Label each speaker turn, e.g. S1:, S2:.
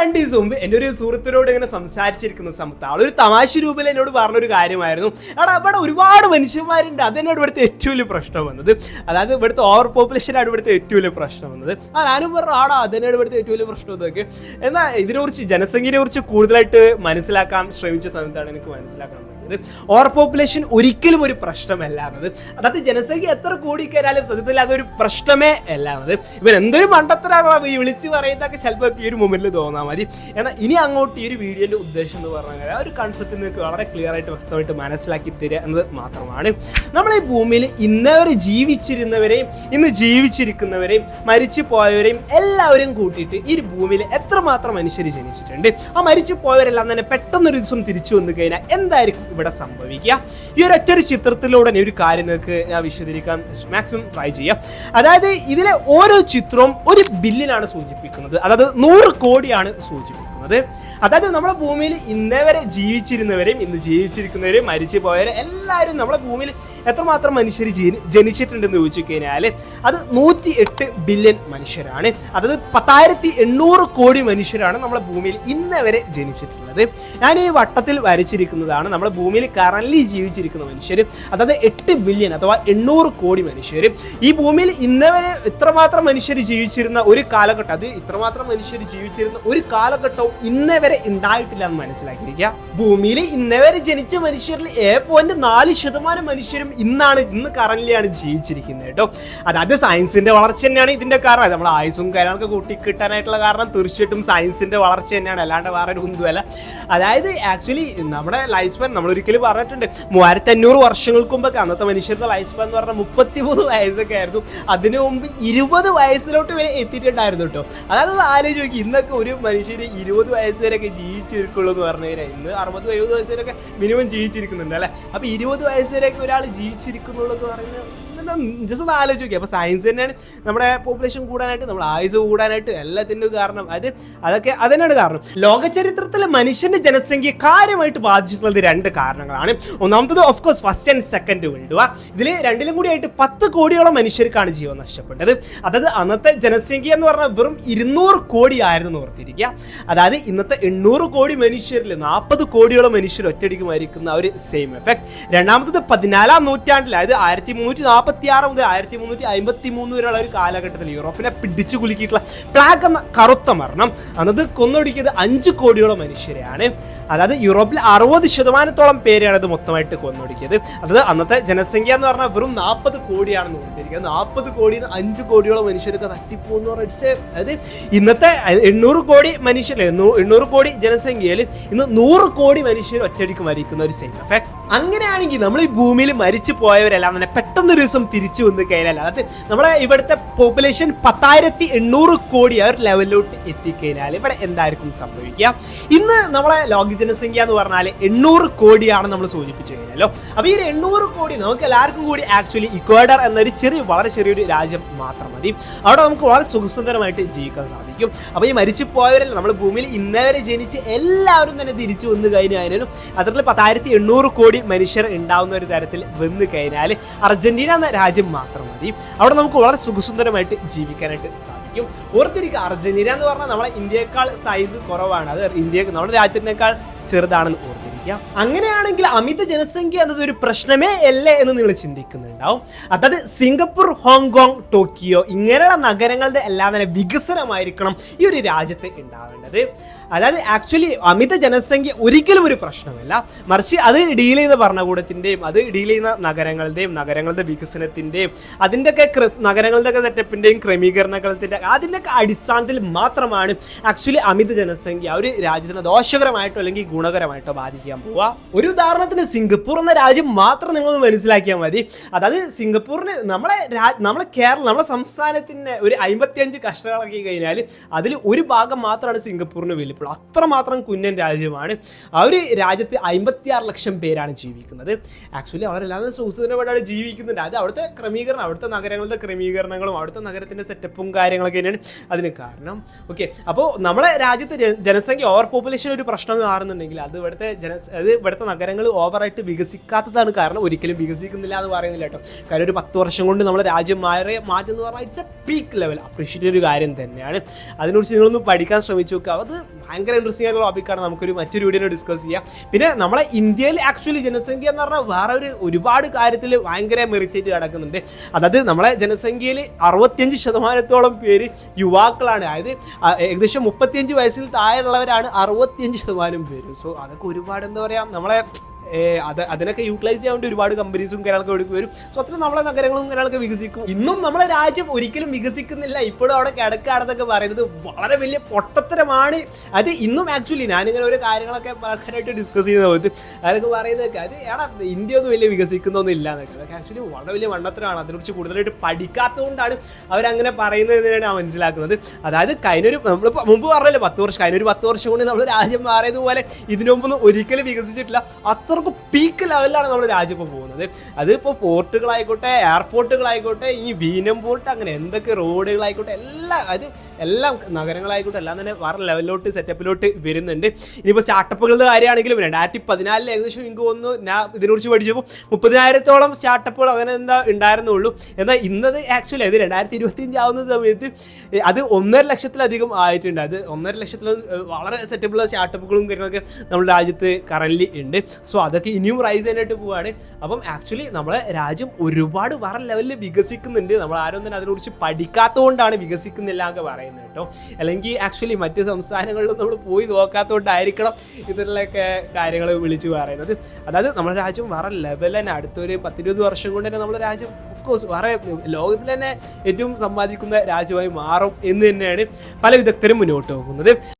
S1: രണ്ട് ദിവസം മുമ്പ് എന്റെ ഒരു സുഹൃത്തിനോട് ഇങ്ങനെ സംസാരിച്ചിരിക്കുന്ന സമയത്ത് ആളൊരു തമാശ രൂപത്തിൽ എന്നോട് പറഞ്ഞൊരു കാര്യമായിരുന്നു. എടാ അവിടെ ഒരുപാട് മനുഷ്യന്മാരുണ്ട്. അതെന്നോട് ഇവിടുത്തെ ഏറ്റവും വലിയ പ്രശ്നം വന്നത്. അതായത് ഇവിടുത്തെ ഓവർ പോപ്പുലേഷനാണ് ഇവിടുത്തെ ഏറ്റവും വലിയ പ്രശ്നം വന്നത്. ആ ഞാനും പറഞ്ഞു ആടാ അതെന്നോട് ഇവിടുത്തെ ഏറ്റവും വലിയ പ്രശ്നം? ഇതൊക്കെ എന്നാൽ ഇതിനെക്കുറിച്ച് ജനസംഖ്യയെ കുറിച്ച് കൂടുതലായിട്ട് മനസ്സിലാക്കാൻ ശ്രമിച്ച സമയത്താണ് എനിക്ക് മനസ്സിലാക്കാൻ പറ്റിയത് ഓവർ പോപ്പുലേഷൻ ഒരിക്കലും ഒരു പ്രശ്നമല്ല എന്നത് അതായത് ജനസംഖ്യ എത്ര കൂടിക്കഴിഞ്ഞാലും സത്യത്തിൽ അതൊരു പ്രശ്നമേ അല്ല എന്നത് ഇവൻ എന്തൊരു മണ്ടത്തരാണോ ഈ വിളിച്ച് പറയുന്നതൊക്കെ ചിലപ്പോൾ ഈ ഒരു മൊമെന്റിൽ തോന്നാൽ മതി. എന്നാൽ ഇനി അങ്ങോട്ട് ഈ ഒരു വീഡിയോന്റെ ഉദ്ദേശം എന്ന് പറഞ്ഞാൽ ആ ഒരു കൺസെപ്റ്റ് നിങ്ങൾക്ക് വളരെ ക്ലിയർ ആയിട്ട് വ്യക്തമായിട്ട് മനസ്സിലാക്കി തരിക എന്നത് മാത്രമാണ്. നമ്മൾ ഈ ഭൂമിയിൽ ഇന്നവരെ ജീവിച്ചിരുന്നവരെയും ഇന്ന് ജീവിച്ചിരിക്കുന്നവരെയും മരിച്ചു പോയവരെയും എല്ലാവരും കൂട്ടിയിട്ട് ഈ ഭൂമിയിൽ എത്രമാത്രം മനുഷ്യർ ജനിച്ചിട്ടുണ്ട്? ആ മരിച്ചു പോയവരെല്ലാം തന്നെ പെട്ടെന്നൊരു ദിവസം തിരിച്ചു വന്നു കഴിഞ്ഞാൽ എന്തായിരിക്കും ഇവിടെ സംഭവിക്കുക? ഈ ഒരു ഒറ്റ ഒരു ചിത്രത്തിലൂടെ ഒരു കാര്യം നിങ്ങൾക്ക് ഞാൻ വിശദീകരിക്കാൻ മാക്സിമം ട്രൈ ചെയ്യാം. അതായത് ഇതിലെ ഓരോ ചിത്രവും ഒരു ബില്ലിനാണ് സൂചിപ്പിക്കുന്നത്. അതായത് നൂറ് കോടിയാണ് സൂചിപ്പിക്കുന്നത്. അതായത് നമ്മുടെ ഭൂമിയിൽ ഇന്നേ വരെ ജീവിച്ചിരുന്നവരെയും ഇന്ന് ജീവിച്ചിരിക്കുന്നവരെയും മരിച്ചു പോയവരെ എല്ലാവരും നമ്മുടെ ഭൂമിയിൽ എത്രമാത്രം മനുഷ്യർ ജനി- ജനിച്ചിട്ടുണ്ടെന്ന് ചോദിച്ചു കഴിഞ്ഞാൽ അത് നൂറ്റി എട്ട് ബില്യൺ മനുഷ്യരാണ്. അതായത് പത്തായിരത്തി എണ്ണൂറ് കോടി മനുഷ്യരാണ് നമ്മുടെ ഭൂമിയിൽ ഇന്നേ വരെ ജനിച്ചിട്ടുള്ളത്. ഞാൻ ഈ വട്ടത്തിൽ വരച്ചിരിക്കുന്നതാണ് നമ്മുടെ ഭൂമിയിൽ കറൻലി ജീവിച്ചിരിക്കുന്ന മനുഷ്യർ അതായത് എട്ട് ബില്യൺ അഥവാ എണ്ണൂറ് കോടി മനുഷ്യർ ഈ ഭൂമിയിൽ ഇന്നേ വരെ ഇത്രമാത്രം മനുഷ്യർ ജീവിച്ചിരുന്ന ഒരു കാലഘട്ടം അത് ഇത്രമാത്രം മനുഷ്യർ ജീവിച്ചിരുന്ന ഒരു കാലഘട്ടവും ഇന്നേ വരെ ഉണ്ടായിട്ടില്ല എന്ന് മനസ്സിലാക്കിയിരിക്കുക. ഭൂമിയിൽ ഇന്നേ വരെ ജനിച്ച മനുഷ്യരിൽ ഏ പോയിന്റ് നാല് ശതമാനം മനുഷ്യരും ഇന്നാണ് ഇന്ന് കറന്റിലാണ് ജീവിച്ചിരിക്കുന്നത് കേട്ടോ. അതായത് സയൻസിന്റെ വളർച്ച തന്നെയാണ് ഇതിന്റെ കാരണം. നമ്മൾ ആയുസും കാര്യങ്ങളൊക്കെ കൂട്ടിക്കിട്ടാനായിട്ടുള്ള കാരണം. തീർച്ചയായിട്ടും സയൻസിന്റെ വളർച്ച തന്നെയാണ്. അല്ലാണ്ട് വേറെ ഒരു ഹിന്ദുവല്ല അതായത് ആക്ച്വലി നമ്മുടെ ലൈഫ് സ്പാൻ നമ്മൾ ഒരിക്കലും പറഞ്ഞിട്ടുണ്ട്. മൂവായിരത്തി അഞ്ഞൂറ് വർഷങ്ങൾക്ക് മുമ്പൊക്കെ അന്നത്തെ മനുഷ്യരുടെ ലൈഫ് സ്പാൻ എന്ന് പറഞ്ഞാൽ മുപ്പത്തിമൂന്ന് വയസ്സൊക്കെ ആയിരുന്നു. അതിനു മുമ്പ് ഇരുപത് വയസ്സിലോട്ട് വരെ എത്തിയിട്ടുണ്ടായിരുന്നു കേട്ടോ. അതായത് ആലോചിച്ച് നോക്കി ഇന്നൊക്കെ ഒരു മനുഷ്യർ ഇരുപത് വയസ്സ് വരെയൊക്കെ ജീവിച്ചിരിക്കുള്ളൂ എന്ന് പറഞ്ഞു കഴിഞ്ഞാൽ ഇന്ന് അറുപത് എഴുപത് വയസ്സ് വരെയൊക്കെ മിനിമം ജീവിച്ചിരിക്കുന്നുണ്ട് അല്ലേ? അപ്പം ഇരുപത് വയസ്സ് വരെയൊക്കെ ഒരാൾ ജീവിച്ചിരിക്കുന്നുള്ളൂ എന്ന് പറയുന്നത് ജസ്റ്റ് ഒന്ന് ആലോചിച്ച് നോക്കി അപ്പോൾ സയൻസ് തന്നെയാണ് നമ്മുടെ പോപ്പുലേഷൻ കൂടാനായിട്ട് നമ്മുടെ ആയുസ് കൂടാനായിട്ട് എല്ലാത്തിന്റെയും കാരണം. അത് അതൊക്കെ അത് തന്നെയാണ് കാരണം. ലോകചരിത്രത്തിലെ മനുഷ്യന്റെ ജനസംഖ്യ കാര്യമായിട്ട് ബാധിച്ചിട്ടുള്ളത് രണ്ട് കാരണങ്ങളാണ്. ഒന്നാമത്തത് of course first and second world war ഇതിൽ രണ്ടിലും കൂടി ആയിട്ട് പത്ത് കോടിയോളം മനുഷ്യർക്കാണ് ജീവൻ നഷ്ടപ്പെട്ടത്. അതായത് അന്നത്തെ ജനസംഖ്യ എന്ന് പറഞ്ഞാൽ വെറും ഇരുന്നൂറ് കോടി ആയിരുന്നു എന്ന് ഓർത്തിരിക്കുക. അതായത് ഇന്നത്തെ എണ്ണൂറ് കോടി മനുഷ്യരിൽ നാൽപ്പത് കോടിയോളം മനുഷ്യർ ഒറ്റയടിക്ക് മരിക്കുന്ന ഒരു സെയിം എഫക്ട് രണ്ടാമത്തത് പതിനാലാം നൂറ്റാണ്ടിൽ അതായത് ആയിരത്തി മുന്നൂറ്റി നാൽപ്പത്തി ആറ് മുതൽ ആയിരത്തി മുന്നൂറ്റി അമ്പത്തി മൂന്ന് വരെയുള്ള ഒരു കാലഘട്ടത്തിൽ യൂറോപ്പിനെ പിടിച്ചു കുലുക്കിയിട്ടുള്ള പ്ലാഗ് എന്ന കറുത്ത മരണം അന്നത് കൊന്നൊടുക്കിയത് അഞ്ച് കോടിയോളം മനുഷ്യരെയാണ്. അതായത് യൂറോപ്പിൽ അറുപത് ശതമാനത്തോളം പേരെയാണ് ഇത് മൊത്തമായിട്ട് കൊന്നൊടുക്കിയത്. അതായത് അന്നത്തെ ജനസംഖ്യ എന്ന് പറഞ്ഞാൽ വെറും നാൽപ്പത് കോടിയാണെന്ന് കൊടുത്തിരിക്കുന്നത് നാൽപ്പത് കോടി അഞ്ച് കോടിയോളം മനുഷ്യർക്ക് തട്ടിപ്പോന്ന് പറഞ്ഞിട്ട് അതായത് ഇന്നത്തെ എണ്ണൂറ് കോടി മനുഷ്യർ എണ്ണൂറ് കോടി ജനസംഖ്യയിൽ ഇന്ന് നൂറ് കോടി മനുഷ്യർ ഒറ്റയടിക്ക് മരിക്കുന്ന ഒരു സൈഡ് എഫക്ട് അങ്ങനെയാണെങ്കിൽ നമ്മൾ ഈ ഭൂമിയിൽ മരിച്ചു പോയവരെല്ലാം തന്നെ പെട്ടെന്ന് ഒരു ദിവസം തിരിച്ചു വന്ന് കഴിഞ്ഞാൽ അതായത് നമ്മുടെ ഇവിടുത്തെ പോപ്പുലേഷൻ പത്തായിരത്തി എണ്ണൂറ് കോടി ആ ഒരു ലെവലിലോട്ട് എത്തിക്കഴിഞ്ഞാൽ ഇവിടെ എന്തായിരിക്കും സംഭവിക്കുക? ഇന്ന് നമ്മളെ ലോക ജനസംഖ്യ എന്ന് പറഞ്ഞാൽ എണ്ണൂറ് കോടിയാണ് നമ്മൾ സൂചിപ്പിച്ചു കഴിഞ്ഞാലോ അപ്പൊ ഈ ഒരു എണ്ണൂറ് കോടി നമുക്ക് എല്ലാവർക്കും കൂടി ആക്ച്വലി ഇക്വേഡർ എന്നൊരു ചെറിയ വളരെ ചെറിയൊരു രാജ്യം മാത്രം മതി. അവിടെ നമുക്ക് വളരെ സുഖസുന്ദരമായിട്ട് ജീവിക്കാൻ സാധിക്കും. അപ്പോൾ ഈ മരിച്ചു പോയവരല്ല നമ്മൾ ഭൂമിയിൽ ഇന്നവരെ ജനിച്ച് എല്ലാവരും തന്നെ തിരിച്ചു വന്നു കഴിഞ്ഞാലും അതിൽ പത്തായിരത്തി എണ്ണൂറ് കോടി മനുഷ്യർ ഉണ്ടാവുന്ന ഒരു തരത്തിൽ വന്നു കഴിഞ്ഞാൽ അർജന്റീന എന്ന രാജ്യം മാത്രം മതി. അവിടെ നമുക്ക് വളരെ സുഖസുന്ദരമായിട്ട് ജീവിക്കാനായിട്ട് സാധിക്കും. ഓർത്തിരിക്കുക അർജന്റീന എന്ന് പറഞ്ഞാൽ നമ്മളെ ഇന്ത്യയേക്കാൾ സൈസ് കുറവാണ്. അത് ഇന്ത്യ നമ്മുടെ രാജ്യത്തിനേക്കാൾ ചെറുതാണെന്ന് ഓർത്തിരിക്കുക അങ്ങനെയാണെങ്കിൽ അമിത ജനസംഖ്യ എന്നത് ഒരു പ്രശ്നമേ അല്ലേ എന്ന് നിങ്ങൾ ചിന്തിക്കുന്നുണ്ടാവും. അതായത് സിംഗപ്പൂർ ഹോങ്കോങ് ടോക്കിയോ ഇങ്ങനെയുള്ള നഗരങ്ങളുടെ എല്ലാം തന്നെ വികസനമായിരിക്കണം ഈ ഒരു രാജ്യത്ത് ഉണ്ടാവേണ്ടത്. അതായത് ആക്ച്വലി അമിത ജനസംഖ്യ ഒരിക്കലും ഒരു പ്രശ്നമല്ല. മറിച്ച് അത് ഡീൽ ചെയ്യുന്ന ഭരണകൂടത്തിന്റെയും അത് ഡീൽ ചെയ്യുന്ന നഗരങ്ങളുടെയും നഗരങ്ങളുടെ വികസനത്തിന്റെയും അതിന്റെയൊക്കെ നഗരങ്ങളുടെയൊക്കെ സെറ്റപ്പിന്റെയും ക്രമീകരണങ്ങളുടെ അതിന്റെയൊക്കെ അടിസ്ഥാനത്തിൽ മാത്രമാണ് ആക്ച്വലി അമിത ജനസംഖ്യ ഒരു രാജ്യത്തിന് ദോഷകരമായിട്ടോ അല്ലെങ്കിൽ ഗുണകരമായിട്ടോ ബാധിക്കാൻ പോവുക ഒരു ഉദാഹരണത്തിന് സിംഗപ്പൂർ എന്ന രാജ്യം മാത്രം നിങ്ങൾ മനസ്സിലാക്കിയാൽ മതി. അതായത് സിംഗപ്പൂരിന് നമ്മളെ നമ്മളെ കേരളം നമ്മളെ സംസ്ഥാനത്തിന്റെ ഒരു അമ്പത്തിയഞ്ച് കഷ്ടങ്ങളാക്കി കഴിഞ്ഞാൽ അതിൽ ഒരു ഭാഗം മാത്രമാണ് സിംഗപ്പൂരിന് വലിപ്പുള്ളൂ അത്രമാത്രം കുഞ്ഞൻ രാജ്യമാണ്. ആ ഒരു രാജ്യത്ത് അമ്പത്തിയാറ് ലക്ഷം പേരാണ് ജീവിക്കുന്നത്. ആക്ച്വലി അവരെല്ലാവരും സുഖസുന്ദരമായിട്ടാണ് ജീവിക്കുന്നുണ്ട്. അത് അവിടുത്തെ ക്രമീകരണം അവിടുത്തെ നഗരങ്ങളുടെ ക്രമീകരണങ്ങളും അവിടുത്തെ നഗരത്തിന്റെ സെറ്റപ്പും കാര്യങ്ങളൊക്കെ തന്നെയാണ് അതിന് കാരണം. ഓക്കെ അപ്പോൾ നമ്മളെ രാജ്യത്തെ ജനസംഖ്യ ഓവർ പോപ്പുലേഷൻ ഒരു പ്രശ്നം മാറുന്നുണ്ടെങ്കിൽ അത് ഇവിടുത്തെ ജന അത് ഇവിടുത്തെ നഗരങ്ങൾ ഓവറായിട്ട് വികസിക്കാത്തതാണ് കാരണം ഒരിക്കലും വികസിക്കുന്നില്ല എന്ന് പറയുന്നില്ല കേട്ടോ. കാര്യം ഒരു പത്ത് വർഷം കൊണ്ട് നമ്മുടെ രാജ്യം മാറിയ മാറ്റം എന്ന് പറഞ്ഞാൽ it's a peak level appreciate ഒരു കാര്യം തന്നെയാണ്. അതിനെക്കുറിച്ച് നിങ്ങളൊന്ന് പഠിക്കാൻ ശ്രമിച്ചു നോക്കുക. അത് ഭയങ്കര ഇൻട്രസ്റ്റിംഗ് ആയിട്ടുള്ള ടോപ്പിക്കാണ് നമുക്കൊരു മറ്റൊരു വീഡിയോ ഡിസ്കസ് ചെയ്യാം. പിന്നെ നമ്മളെ ഇന്ത്യയിൽ ആക്ച്വലി ജനസംഖ്യ എന്ന് പറഞ്ഞാൽ വേറെ ഒരു ഒരുപാട് കാര്യത്തിൽ ഭയങ്കര മെറിറ്റേറ്റ് കിടക്കുന്നുണ്ട് അതായത് നമ്മളെ ജനസംഖ്യയിൽ അറുപത്തിയഞ്ച് ശതമാനത്തോളം പേര് യുവാക്കളാണ്. അതായത് ഏകദേശം മുപ്പത്തിയഞ്ച് വയസ്സിൽ താഴെയുള്ളവരാണ് അറുപത്തിയഞ്ച് ശതമാനം പേര്. സോ അതൊക്കെ ഒരുപാട് എന്താ പറയാ നമ്മളെ അത് അതിനൊക്കെ യൂട്ടിലൈസ് ചെയ്യാൻ വേണ്ടി ഒരുപാട് കമ്പനീസും കാര്യങ്ങളൊക്കെ എടുക്കും വരും. സോ അത്ര നമ്മളെ നഗരങ്ങളും കാര്യങ്ങളൊക്കെ വികസിക്കും. ഇന്നും നമ്മളെ രാജ്യം ഒരിക്കലും വികസിക്കുന്നില്ല. ഇപ്പോഴും അവിടെ കിടക്കാണെന്നൊക്കെ പറയുന്നത് വളരെ വലിയ പൊട്ടത്തരമാണ്. അത് ഇന്നും ആക്ച്വലി ഞാനിങ്ങനെ ഒരു കാര്യങ്ങളൊക്കെ ആൾക്കാരായിട്ട് ഡിസ്കസ് ചെയ്യുന്ന പോലത്തെ അതൊക്കെ പറയുന്നതൊക്കെ അത് എടാ ഇന്ത്യ ഒന്നും വലിയ വികസിക്കുന്നൊന്നും ഇല്ല എന്നൊക്കെ. അതൊക്കെ ആക്ച്വലി വളരെ വലിയ വണ്ണത്തരമാണ്. അതിനെക്കുറിച്ച് കൂടുതലായിട്ട് പഠിക്കാത്തതുകൊണ്ടാണ് അവരങ്ങനെ പറയുന്നത് എന്നാണ് ഞാൻ മനസ്സിലാക്കുന്നത്. അതായത് കഴിഞ്ഞൊരു നമ്മൾ മുമ്പ് പറഞ്ഞല്ലോ പത്ത് വർഷം കഴിഞ്ഞൊരു പത്ത് വർഷം കൊണ്ട് നമ്മൾ രാജ്യം മാറിയതുപോലെ ഇതിനു മുമ്പൊന്നും ഒരിക്കലും വികസിച്ചിട്ടില്ല. അത്രക്കും പീക്ക് ലെവലിലാണ് നമ്മൾ രാജ്യം പോകുന്നത്. അതിപ്പോൾ പോർട്ടുകളായിക്കോട്ടെ എയർപോർട്ടുകളായിക്കോട്ടെ ഈ വീനം പോർട്ട് അങ്ങനെ എന്തൊക്കെ റോഡുകളായിക്കോട്ടെ എല്ലാം അത് എല്ലാം നഗരങ്ങളായിക്കോട്ടെ എല്ലാം തന്നെ വേറെ ലെവലിലോട്ട് സെറ്റപ്പിലോട്ട് വരുന്നുണ്ട്. ഇനിയിപ്പോൾ സ്റ്റാർട്ടപ്പുകളുടെ കാര്യമാണെങ്കിലും രണ്ടായിരത്തി പതിനാലിൽ ഏകദേശം എനിക്ക് ഒന്ന് ഞാൻ ഇതിനെക്കുറിച്ച് പഠിച്ചപ്പോൾ മുപ്പതിനായിരത്തോളം സ്റ്റാർട്ടപ്പുകൾ അങ്ങനെ എന്താ ഉണ്ടായിരുന്നുള്ളൂ. എന്നാൽ ഇന്നത് ആക്ച്വലി അത് രണ്ടായിരത്തി ഇരുപത്തിയഞ്ച് ആവുന്ന സമയത്ത് അത് ഒന്നര ലക്ഷത്തിലധികം ആയിട്ടുണ്ട്. അത് ഒന്നര ലക്ഷത്തിൽ വളരെ സെറ്റപ്പുള്ള സ്റ്റാർട്ടപ്പുകളും കാര്യങ്ങളൊക്കെ നമ്മുടെ രാജ്യത്ത് കറൻലി ഉണ്ട്. സോ അതൊക്കെ ഇനിയും റൈസ് ചെയ്യാനായിട്ട് പോവാണ്. അപ്പം ആക്ച്വലി നമ്മളെ രാജ്യം ഒരുപാട് വേറെ ലെവലിൽ വികസിക്കുന്നുണ്ട്. നമ്മൾ ആരും തന്നെ അതിനെക്കുറിച്ച് പഠിക്കാത്തതുകൊണ്ടാണ് വികസിക്കുന്നില്ല എന്നൊക്കെ പറയുന്നത് കേട്ടോ. അല്ലെങ്കിൽ ആക്ച്വലി മറ്റ് സംസ്ഥാനങ്ങളിലും നമ്മൾ പോയി നോക്കാത്തതുകൊണ്ടായിരിക്കണം ഇതിലൊക്കെ കാര്യങ്ങൾ വിളിച്ചു പറയുന്നത്. അതായത് നമ്മുടെ രാജ്യം വേറെ ലെവൽ തന്നെ അടുത്തൊരു പത്തിരുപത് വർഷം കൊണ്ട് തന്നെ നമ്മുടെ രാജ്യം ഓഫ് കോഴ്സ് വേറെ ലോകത്തിൽ തന്നെ ഏറ്റവും സമ്പാദിക്കുന്ന രാജ്യമായി മാറും എന്ന് തന്നെയാണ് പല വിദഗ്ധരും മുന്നോട്ട് പോകുന്നത്.